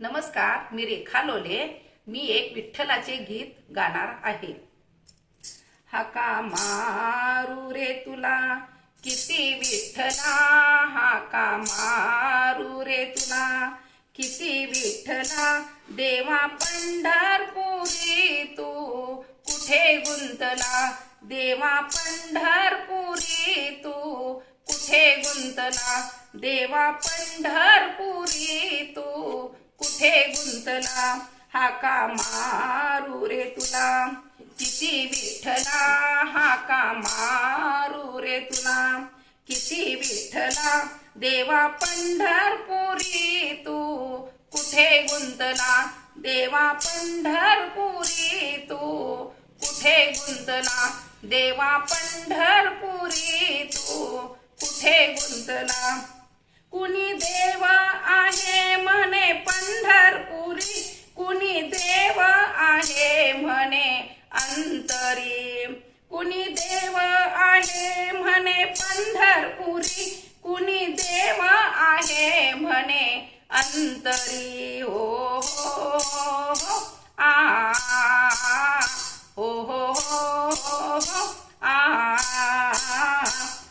नमस्कार मी रेखा लोले. मी एक विठ्ठलाचे गीत गाणार आहे. हाका मारू रे तुला किती विठ्ठला. हाका मारू रे तुला किती विठ्ठला. देवा पंढरपुरी तू कुठे गुंतला? देवा पंढरपुरी तू कुठे गुंतला? देवा पंढरपुरी तू कुठे गुंतला? हाका मारू रे तुला? किती विठ्ठला? हाका मारू रे तुला? किती विठ्ठला? देवा पंढरपुरी तू कुठे गुंतला? देवा पंढरपुरी तू कुठे गुंतला? देवा पंढरपुरी तू कुठे गुंतला? कुणी देव आहे म्हणे पंढरपुरी? कुणी देव आहे म्हणे अंतरी? कुणी देव आहे म्हणे पंढरपुरी? कुणी देव आहे म्हणे अंतरी? हो हो हो आ हो हो हो, हो आ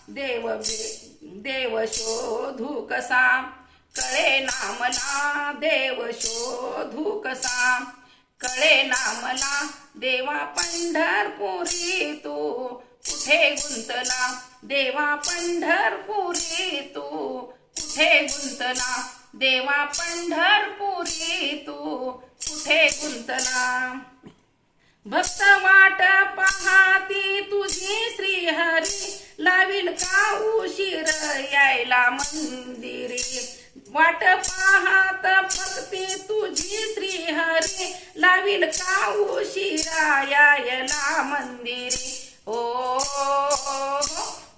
देव देव शोधू कसा कळे नामना देव शोधू कसा कळे नामना देवा पंढरपुरी तू कुठे गुंतला देवा पंढरपुरी तू कुठे गुंतला देवा पंढरपुरी तू कुठे गुंतला भक्त वाट पाहाती तुझी श्रीहरी लावील का उशीर यायला मंदिरी? वाट पाहात भक्ती तुझी श्रीहरी. लावील का उशिरा यायला मंदिरी? ओ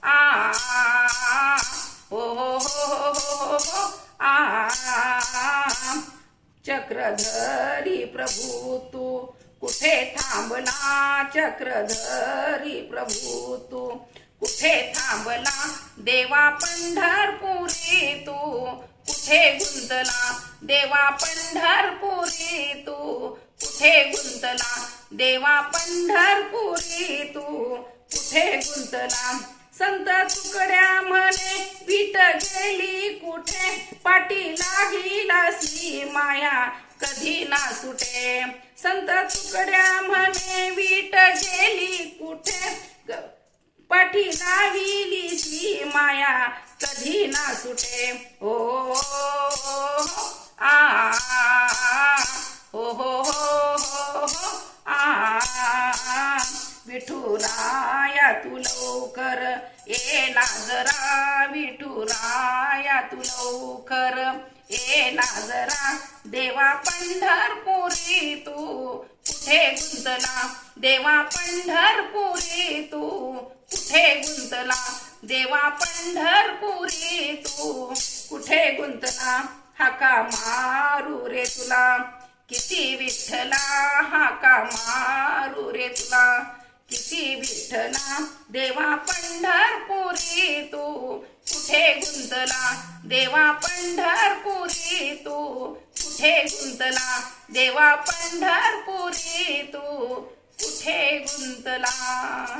आ ओ हो हो, हो, हो हो आ. चक्रधरी प्रभू तू कुठे थांबला? चक्रधरी प्रभू तू कुठे थांबला? देवा पंढरपुरी तू. कुठे गुंतला? देवा पंढरपुरी तू. कुठे गुंतला? देवा पंढरपुरी तू. कुठे गुंतला? संत तुकड्या म्हणे पीठ गेली कुठे? पाठी लागली माया कधी ना सुटे. संत तुकड्या म्हणे वीट गेली कुठे? पठी पाठी ती माया कधी ना सुटे. हो आ हो हो हो आ विठुराया तू लवकर ए नाजरा विठुराया तू लवकर ए नाजरा देवा पंढरपुरी तू कुठे गुंतला? देवा पंढरपुरी तू कुठे गुंतला? देवा पंढरपुरी तू. कुठे गुंतला? हाका मारू रे तुला. किती विठ्ठला हाका मारू रे तुला. किती विठ्ठला देवा पंढरपुरी तू. कुठे गुंतला? देवा पंढरपुरी तू. कुठे गुंतला? देवा पंढरपुरी तू. कुठे गुंतला?